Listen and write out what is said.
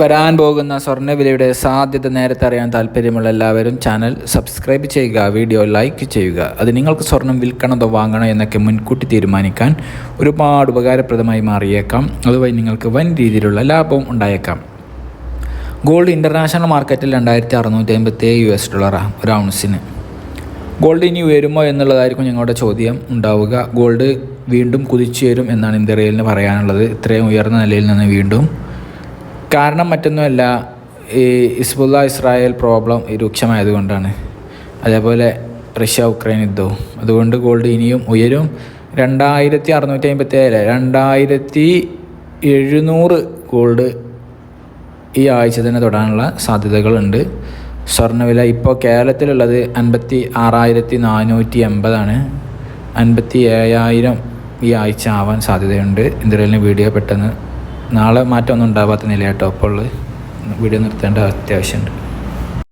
വരാൻ പോകുന്ന സ്വർണവിലയുടെ സാധ്യത നേരത്തെ അറിയാൻ താല്പര്യമുള്ള എല്ലാവരും ചാനൽ സബ്സ്ക്രൈബ് ചെയ്യുക വീഡിയോ ലൈക്ക് ചെയ്യുക. അത് നിങ്ങൾക്ക് സ്വർണം വിൽക്കണതോ വാങ്ങണോ എന്നൊക്കെ മുൻകൂട്ടി തീരുമാനിക്കാൻ ഒരുപാട് ഉപകാരപ്രദമായി മാറിയേക്കാം. അതുവഴി നിങ്ങൾക്ക് വൻ രീതിയിലുള്ള ലാഭവും ഉണ്ടായേക്കാം. ഗോൾഡ് ഇന്റർനാഷണൽ മാർക്കറ്റിൽ രണ്ടായിരത്തി അറുന്നൂറ്റി അമ്പത്തി യു എസ് ഡോളറാണ് ഒരു ഔൺസിന് ഗോൾഡ് ഇനി ഉയരുമോ എന്നുള്ളതായിരിക്കും ഞങ്ങളുടെ ചോദ്യം ഉണ്ടാവുക. ഗോൾഡ് വീണ്ടും കുതിച്ചു വരും എന്നാണ് ഇന്ത്യയിൽ പറയാനുള്ളത്. ഇത്രയും ഉയർന്ന നിലയിൽ നിന്ന് വീണ്ടും കാരണം മറ്റൊന്നുമല്ല ഈ ഇസ്ബുല്ല ഇസ്രായേൽ പ്രോബ്ലം രൂക്ഷമായതുകൊണ്ടാണ്. അതേപോലെ റഷ്യ ഉക്രൈൻ യുദ്ധവും. അതുകൊണ്ട് ഗോൾഡ് ഇനിയും ഉയരും. രണ്ടായിരത്തി അറുന്നൂറ്റി അമ്പത്തി ഏഴ് രണ്ടായിരത്തി എഴുന്നൂറ് ഗോൾഡ് ഈ ആഴ്ച തന്നെ തൊടാനുള്ള സാധ്യതകളുണ്ട്. സ്വർണവില ഇപ്പോൾ കേരളത്തിലുള്ളത് അൻപത്തി ആറായിരത്തി നാനൂറ്റി എൺപതാണ് അൻപത്തി ഏഴായിരം ഈ ആഴ്ച ആവാൻ സാധ്യതയുണ്ട്. ഇന്ത്യയിലെ വീഡിയോ പെട്ടെന്ന് നാളെ മാറ്റമൊന്നും ഉണ്ടാവാത്ത നിലയാട്ടോ. അപ്പോൾ വീഡിയോ നിർത്തേണ്ട അത്യാവശ്യമുണ്ട്.